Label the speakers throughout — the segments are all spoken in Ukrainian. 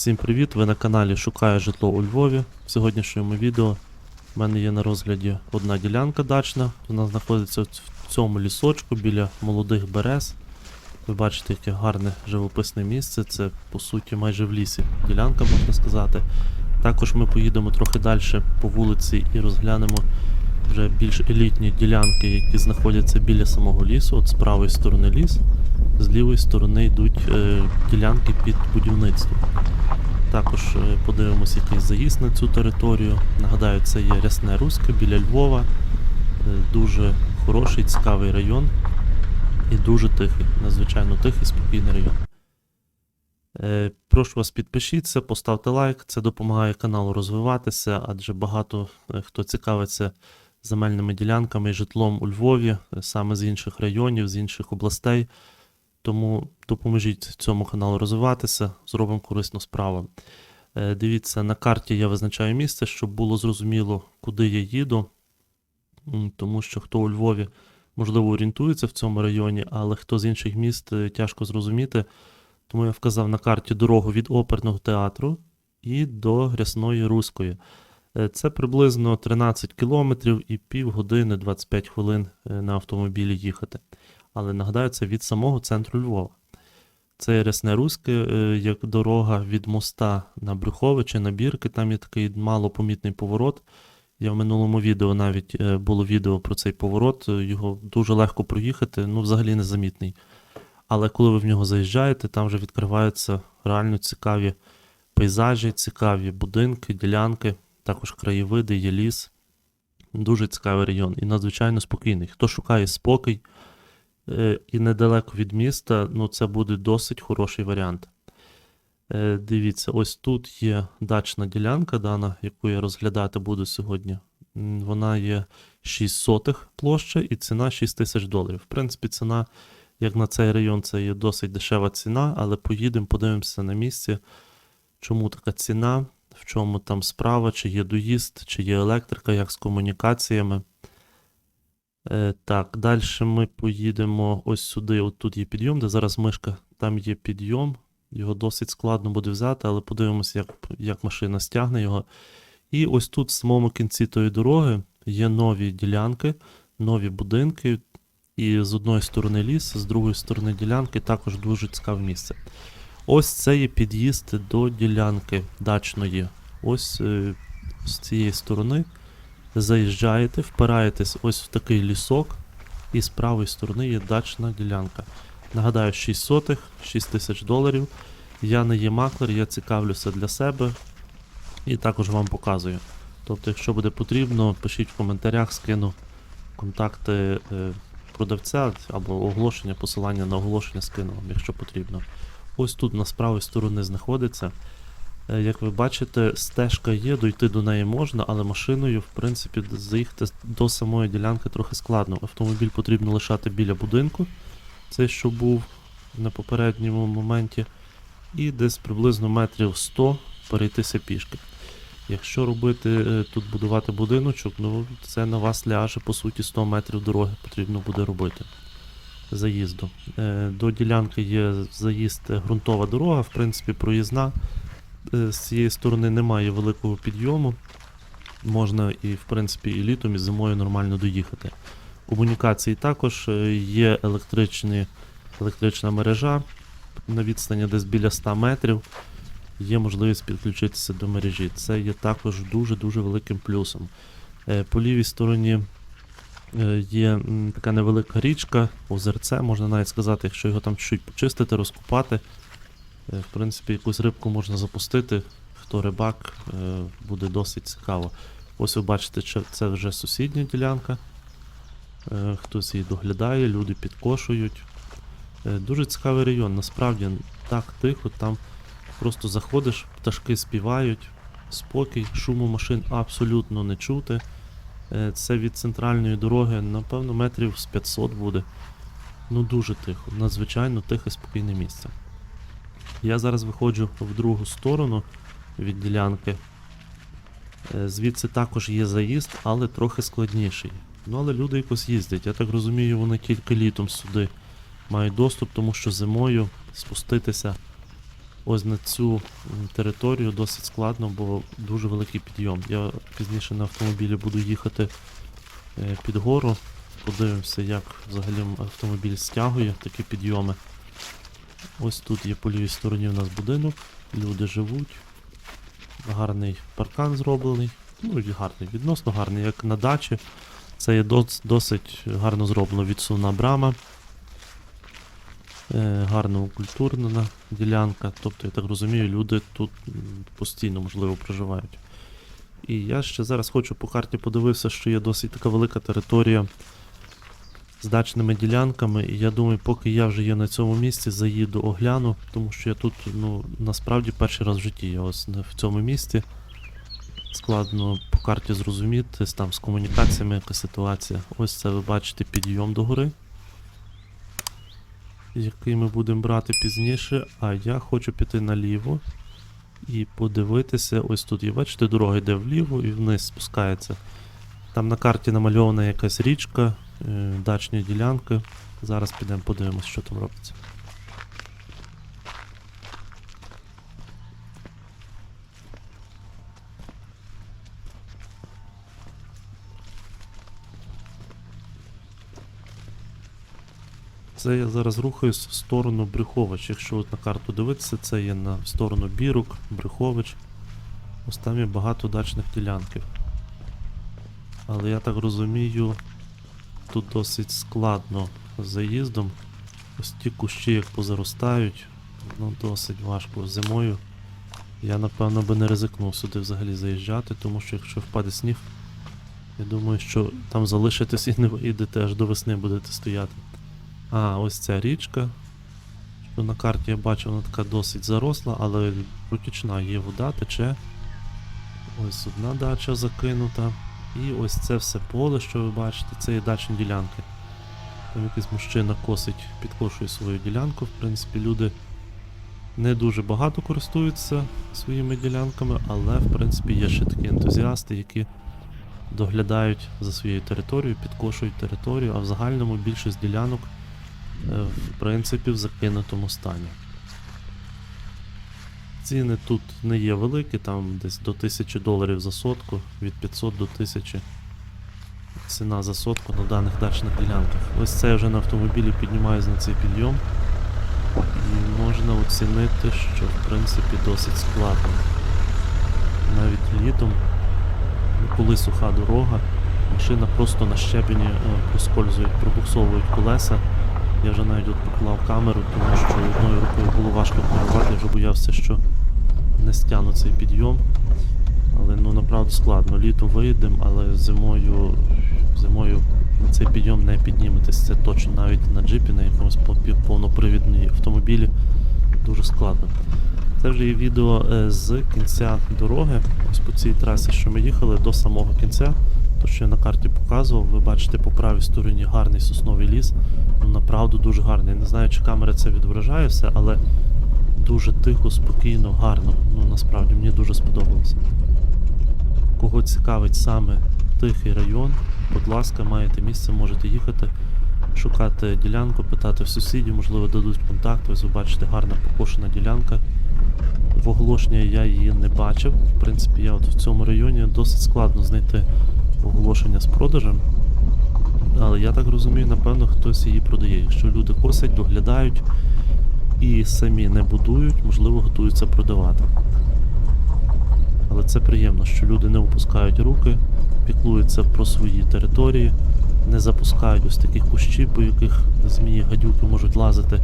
Speaker 1: Всім привіт! Ви на каналі Шукаю житло у Львові. В сьогоднішньому відео в мене є на розгляді одна ділянка дачна. Вона знаходиться в цьому лісочку біля молодих берез. Ви бачите, яке гарне живописне місце. Це по суті майже в лісі ділянка, можна сказати. Також ми поїдемо трохи далі по вулиці і розглянемо вже більш елітні ділянки, які знаходяться біля самого лісу. От з правої сторони ліс, з лівої сторони йдуть е, ділянки під будівництво. Також е, подивимось якийсь заїзд на цю територію. Нагадаю, це є Рясне Руське біля Львова. Е, Дуже хороший, цікавий район і дуже тихий, надзвичайно тихий, спокійний район. Е, Прошу вас підпишіться, поставте лайк, це допомагає каналу розвиватися, адже багато хто цікавиться земельними ділянками і житлом у Львові, саме з інших районів, з інших областей. Тому допоможіть цьому каналу розвиватися, зробимо корисну справу. Е, Дивіться, на карті я визначаю місце, щоб було зрозуміло, куди я їду. Тому що хто у Львові, можливо, орієнтується в цьому районі, але хто з інших міст е, тяжко зрозуміти. Тому я вказав на карті дорогу від оперного театру і до Грясної Руської. Е, Це приблизно 13 кілометрів і півгодини 25 хвилин на автомобілі їхати. Але нагадаю, це від самого центру Львова. Це Рясне Руське, е, як дорога від моста на Брюховичі, на Бірки. Там є такий малопомітний поворот. Я в минулому відео навіть е, було відео про цей поворот. е, Його дуже легко проїхати, ну взагалі незамітний. Але коли ви в нього заїжджаєте, там вже відкриваються реально цікаві пейзажі, цікаві будинки, ділянки, також краєвиди, є ліс. Дуже цікавий район і надзвичайно спокійний. Хто шукає спокій і недалеко від міста, ну це буде досить хороший варіант. Е, Дивіться, ось тут є дачна ділянка, дана, яку я розглядати буду сьогодні. Вона є 6 сотих площа і ціна 6 тисяч доларів. В принципі, ціна, як на цей район, це є досить дешева ціна, але поїдемо, подивимося на місці, чому така ціна, в чому там справа, чи є доїзд, чи є електрика, як з комунікаціями. Е, так, далі ми поїдемо ось сюди. От тут є підйом, де зараз мишка, там є підйом. Його досить складно буде взяти, але подивимося, як, як машина стягне його. І ось тут, в самому кінці тої дороги, є нові ділянки, нові будинки. І з одної сторони ліс, з другої сторони ділянки також дуже цікаве місце. Ось це є під'їзд до ділянки дачної. Ось е, з цієї сторони заїжджаєте, впираєтесь ось в такий лісок, і з правої сторони є дачна ділянка. Нагадаю, 6 сотих, 6 тисяч доларів. Я не є маклер, я цікавлюся для себе і також вам показую. Тобто, якщо буде потрібно, пишіть в коментарях, скину контакти е, продавця або оголошення, посилання на оголошення скину вам, якщо потрібно. Ось тут на з правої сторони знаходиться. Е, Як ви бачите, стежка є, дойти до неї можна, але машиною, в принципі, заїхати до самої ділянки трохи складно. Автомобіль потрібно лишати біля будинку, цей, що був на попередньому моменті, і десь приблизно метрів 100 перейтися пішки. Якщо робити е, тут будувати будиночок, ну це на вас ляже по суті 100 метрів дороги потрібно буде робити заїзду. Е, До ділянки є заїзд ґрунтова дорога, в принципі, проїзна. Е, З цієї сторони немає великого підйому. Можна і, в принципі, і літом, і зимою нормально доїхати. Комунікації також е, є електричні, електрична мережа на відстані десь біля 100 метрів. Є можливість підключитися до мережі. Це є також дуже-дуже великим плюсом. Е, По лівій стороні є така невелика річка, озерце, можна навіть сказати, якщо його там чуть почистити, розкопати. Е, В принципі, якусь рибку можна запустити. Хто рибак, е, буде досить цікаво. Ось ви бачите, це вже сусідня ділянка. Е, Хтось її доглядає, люди підкошують. Дуже цікавий район. Насправді так тихо, там просто заходиш, пташки співають, спокій, шуму машин абсолютно не чути. Це від центральної дороги, напевно, метрів з 500 буде. Ну дуже тихо, надзвичайно тихе, спокійне місце. Я зараз виходжу в другу сторону від ділянки. Е, Звідси також є заїзд, але трохи складніший. Ну, але люди якось їздять. Я так розумію, вони тільки літом сюди мають доступ, тому що зимою спуститися ось на цю територію досить складно, бо дуже великий підйом. Я пізніше на автомобілі буду їхати е, під гору. Подивимося, як взагалі автомобіль стягує такі підйоми. Ось тут є по лівій стороні у нас будинок, люди живуть. Гарний паркан зроблений. Ну гарний, відносно гарний, як на дачі. Це є дос- досить гарно зроблено відсувна брама. Е, гарно укультурнена ділянка. Тобто, я так розумію, люди тут постійно, можливо, проживають. І я ще зараз хочу по карті подивився, що є досить така велика територія з дачними ділянками. І я думаю, поки я вже є на цьому місці, заїду, огляну, тому що я тут, ну, насправді перший раз в житті. Я ось в цьому місці. Складно по карті зрозуміти, там з комунікаціями яка ситуація. Ось це ви бачите підйом до гори, який ми будемо брати пізніше. А я хочу піти наліво і подивитися. Ось тут є, бачите, дорога йде вліво і вниз спускається. Там на карті намальована якась річка, е, дачні ділянки. Зараз підемо подивимось, що там робиться. Це я зараз рухаюсь в сторону Брюхович. Якщо от на карту дивитися, це є на сторону Бірук, Брюхович. Ось там є багато дачних ділянків. Але я так розумію, тут досить складно з заїздом. Ось ті кущі як позаростають, ну досить важко зимою. Я напевно би не ризикнув сюди взагалі заїжджати, тому що якщо впаде сніг, я думаю, що там залишитесь і не вийдете аж до весни будете стояти. А, ось ця річка. Що на карті я бачу, вона така досить заросла, але протічна є вода, тече. Ось одна дача закинута. І ось це все поле, що ви бачите, це є дачні ділянки. Там якийсь мужчина косить, підкошує свою ділянку. В принципі, люди не дуже багато користуються своїми ділянками, але в принципі є ще такі ентузіасти, які доглядають за своєю територією, підкошують територію, а в загальному більшість ділянок е, в принципі в закинутому стані. Ціни тут не є великі, там десь до 1000 доларів за сотку, від 500 до 1000 ціна за сотку на даних дачних ділянках. Ось це я вже на автомобілі піднімаюсь на цей підйом. І можна оцінити, що в принципі досить складно. Навіть літом, коли суха дорога, машина просто на щебені е, проскользують, пробуксовують колеса. Я вже навіть от поклав камеру, тому що одною рукою було важко керувати, я вже боявся, що не стягну цей підйом. Але ну направду складно. Літом виїдемо, але зимою, зимою на цей підйом не підніметесь. Це точно навіть на джипі, на якомусь повнопривідній автомобілі дуже складно. Це вже є відео е, з кінця дороги, ось по цій трасі, що ми їхали до самого кінця. То, що я на карті показував, ви бачите по правій стороні гарний сосновий ліс. Ну направду дуже гарний. Не знаю, чи камера це відображає все, але дуже тихо, спокійно, гарно. Ну насправді мені дуже сподобалося. Кого цікавить саме тихий район, будь ласка, маєте місце, можете їхати, шукати ділянку, питати в сусідів, можливо, дадуть контакт. Ось ви бачите, гарна покошена ділянка. В оголошення я її не бачив. В принципі, я от в цьому районі досить складно знайти оголошення з продажем. Але я так розумію, напевно, хтось її продає. Якщо люди косять, доглядають і самі не будують, можливо, готуються продавати. Але це приємно, що люди не опускають руки, піклуються про свої території, не запускають ось таких кущів, по яких змії гадюки можуть лазити,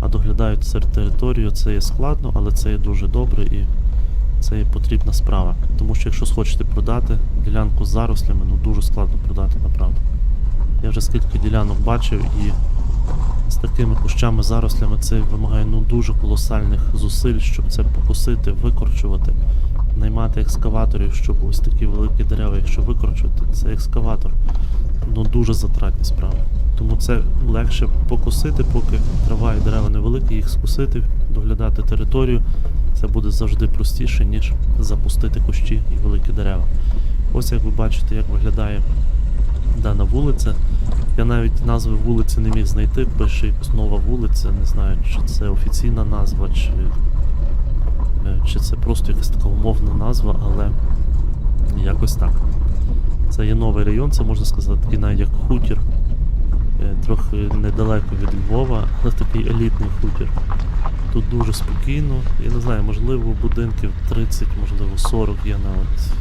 Speaker 1: а доглядають серед територію. Це є складно, але це є дуже добре і це є потрібна справа. Тому що якщо схочете продати ділянку з зарослями, ну дуже складно продати, направду. Я вже скільки ділянок бачив і з такими кущами, зарослями це вимагає ну дуже колосальних зусиль, щоб це покосити, викорчувати, наймати екскаваторів, щоб ось такі великі дерева, якщо викорчувати, це екскаватор. Ну дуже затратні справи. Тому це легше покосити, поки трава і дерева невеликі, їх скосити, доглядати територію. Це буде завжди простіше, ніж запустити кущі і великі дерева. Ось як ви бачите, як виглядає дана вулиця. Я навіть назви вулиці не міг знайти, пише якась нова вулиця, не знаю, чи це офіційна назва, чи Е, Чи це просто якась така умовна назва, але якось так. Це є новий район, це можна сказати, такий навіть як хутір. Е, Трохи недалеко від Львова, але такий елітний хутір. Тут дуже спокійно. Я не знаю, можливо, будинків 30, можливо, 40 є на, от,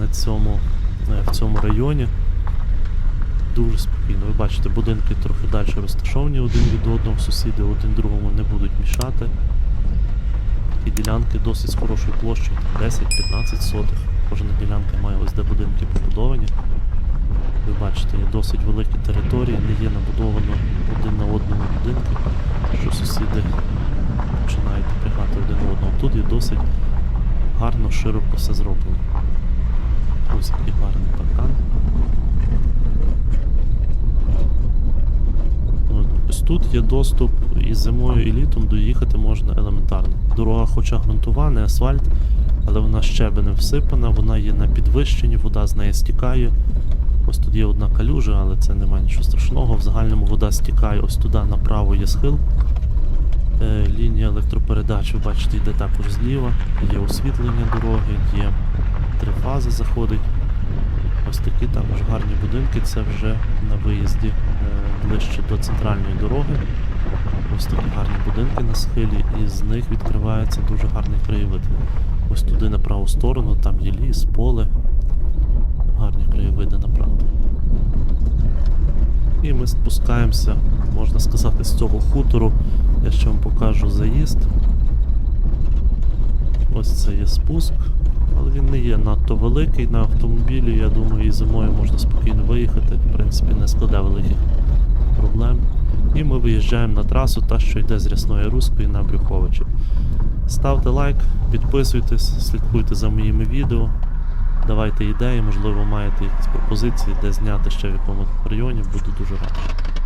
Speaker 1: на цьому, е, в цьому районі. Дуже спокійно. Ви бачите, будинки трохи далі розташовані один від одного, сусіди один другому не будуть мішати. Такі ділянки досить з хорошою площею, 10-15 сотих. Кожна ділянка має ось де будинки побудовані. Ви бачите, є досить великі території, не є набудовано один на одному будинки, що сусіди починають напрягати один одного. Тут є досить гарно, широко все зроблено. Ось який гарний паркан. Ось тут є доступ і зимою, і літом доїхати можна елементарно. Дорога хоча ґрунтова, не асфальт, але вона щебенем всипана, вона є на підвищенні, вода з неї стікає. Ось тут є одна калюжа, але це немає нічого страшного. В загальному вода стікає ось туди направо є схил. Е, лінія електропередач, ви бачите, йде також зліва. Є освітлення дороги, є три фази заходить. Ось такі також гарні будинки. Це вже на виїзді е, ближче до центральної дороги. Ось такі гарні будинки на схилі, і з них відкривається дуже гарний краєвид. Ось туди на праву сторону, там є ліс, поле. Гарні краєвиди направо. І ми спускаємося, можна сказати, з цього хутору. Я ще вам покажу заїзд. Ось це є спуск, але він не є надто великий на автомобілі. Я думаю, і зимою можна спокійно виїхати. В принципі, не складе великих проблем. І ми виїжджаємо на трасу, та що йде з Рясної Руської на Брюховичі. Ставте лайк, підписуйтесь, слідкуйте за моїми відео. Давайте ідеї, можливо, маєте якісь пропозиції, де зняти ще в якому районі, буду дуже радий.